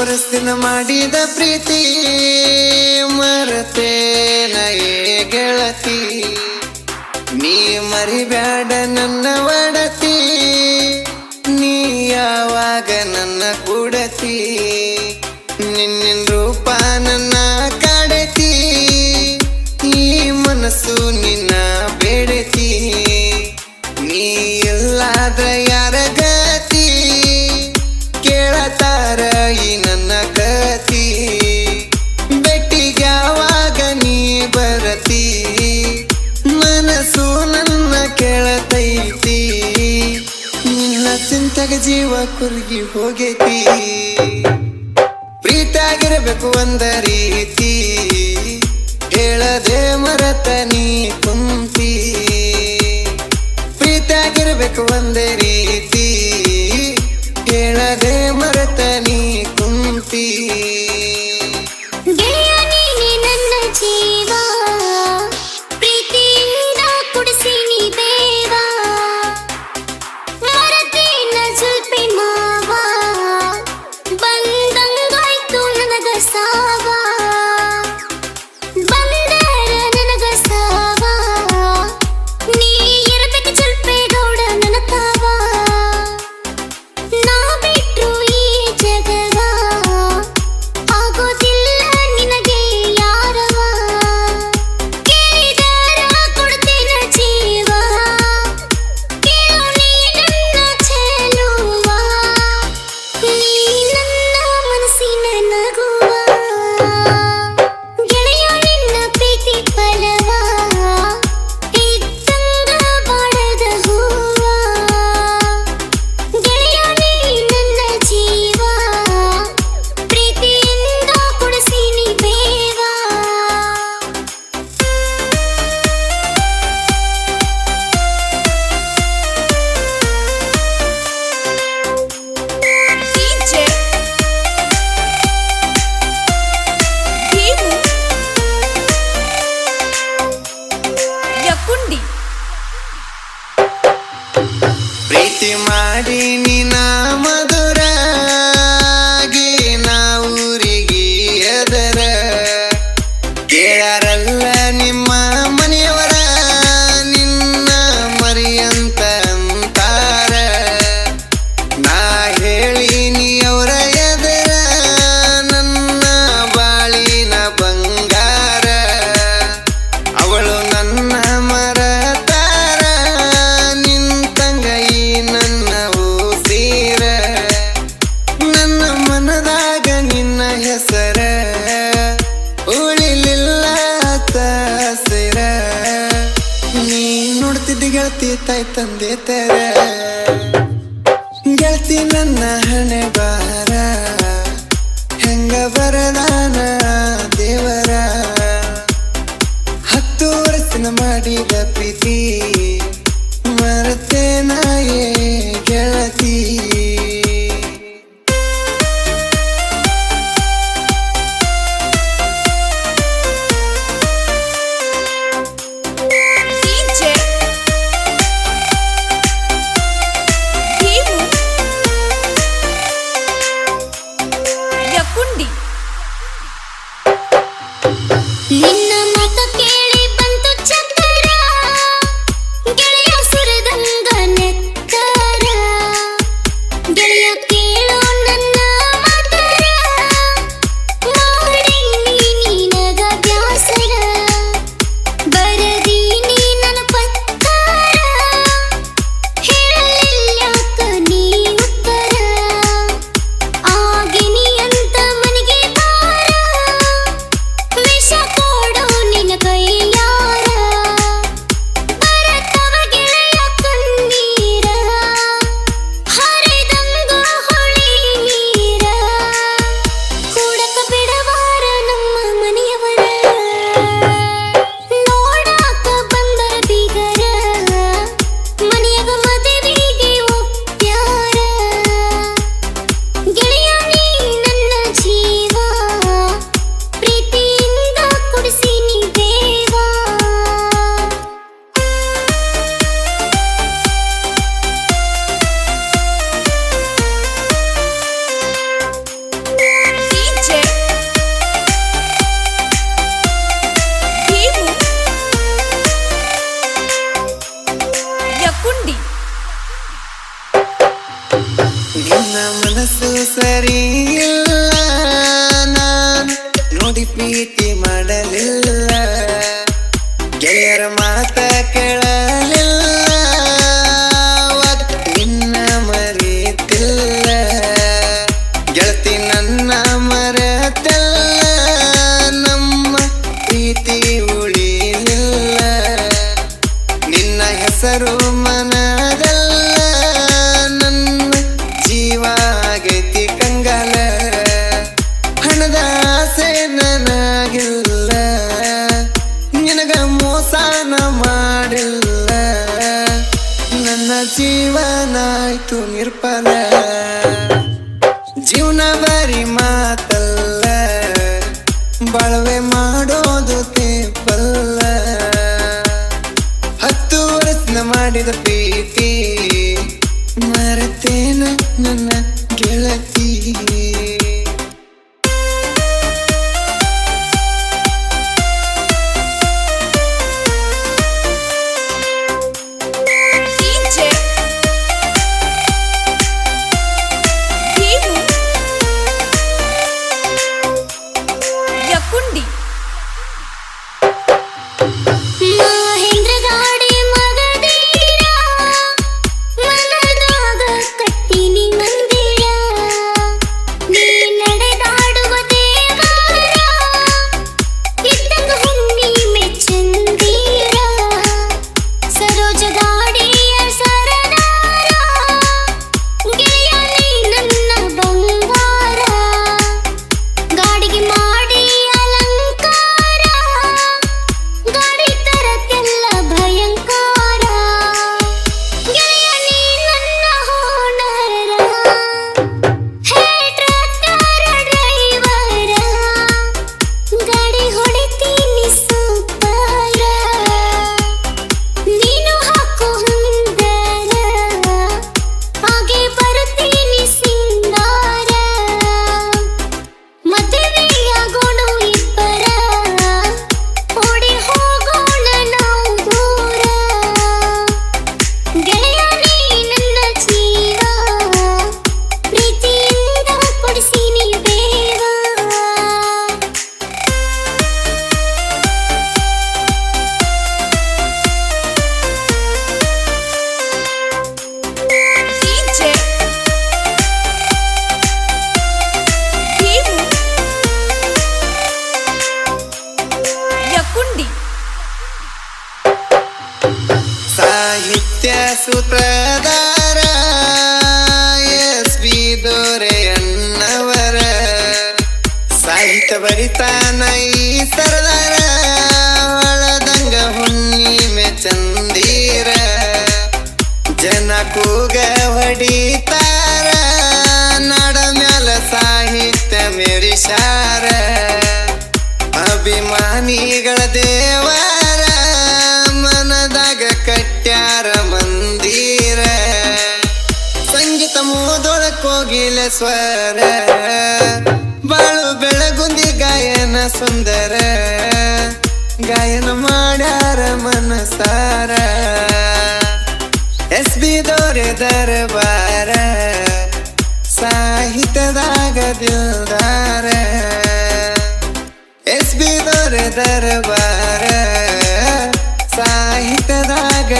ಮುರಸಿನ ಮಾಡಿದ ಪ್ರೀತಿ. ಮರತೆ ಏ ಗೆಳತಿ? ನೀ ಮರಿಬ್ಯಾಡ ನನ್ನ ಒಡತಿ. ನೀ ಯಾವಾಗ ನನ್ನ ಕೂಡತಿ? ನಿನ್ನಿಂದು ಕುರ್ಗಿ ಹೋಗೈತಿ. ಪ್ರೀತಿ ಮಾಡಿ ನೀನಾ ತಾಯಿ ತಂದೆ ತರ. ಗೆಲ್ತಿ ನನ್ನ ಹಣೆ ಬಾರ ಹೆಂಗ ವರದಾನ ದೇವರ. ಹತ್ತು ವರ್ಷನ ಮಾಡಿದ ಪ್ರೀತಿ. ಮರತೆ ನಾಯೇ ಗೆಳತಿ. ಸರಿ ನಾನು ನಾನ್ ನೋಡಿ ಪ್ರೀತಿ ಮಾಡಲಿಲ್ಲ. ಗೆಳೆಯರ ಮಾತ ನನ್ನ ನಿರ್ಪನ ಜೀವನ ಬರಿ ಮಾತಲ್ಲ, ಬಳವೆ ಮಾಡೋದು ತೇಪಲ್ಲ ಹತ್ತು ವರ್ಷ ಮಾಡಿದ ಪ್ರೀತಿ, ಮರೆತೇನ ನನ್ನ ಗೆಳತಿ. ಸೂತ್ರಧಾರ ಎಸ್ ಬಿ ದೊರೆಯಣ್ಣವರ. ಸಾಹಿತ್ಯ ಬರಿತಾನ ಈ ಸರದಾರ ಒಳದಂಗ ಹುಣ್ಣಿಮೆ ಚಂದೀರ. ಜನ ಕೂಗ ಹೊಡಿತಾರ, ನಡ ಮ್ಯಾಲ ಸಾಹಿತ್ಯ ಮೆರಿಸಾರ ಅಭಿಮಾನಿಗಳ ಕೋಗಿಲ ಸ್ವರ. ಬಾಳು ಬೆಳಗುಂದಿ ಗಾಯನ ಸುಂದರ. ಗಾಯನ ಮಾಡ್ಯಾರ ಮನಸಾರ. ಎಸ್ ಬಿ ದೋರೆ ದರಬಾರ. ಸಾಹಿತ್ಯದಾಗ ದಿಲ್ದಾರ. ಎಸ್ ಬಿ ದೊರೆ ದರಬಾರ. ಸಾಹಿತ್ಯದಾಗ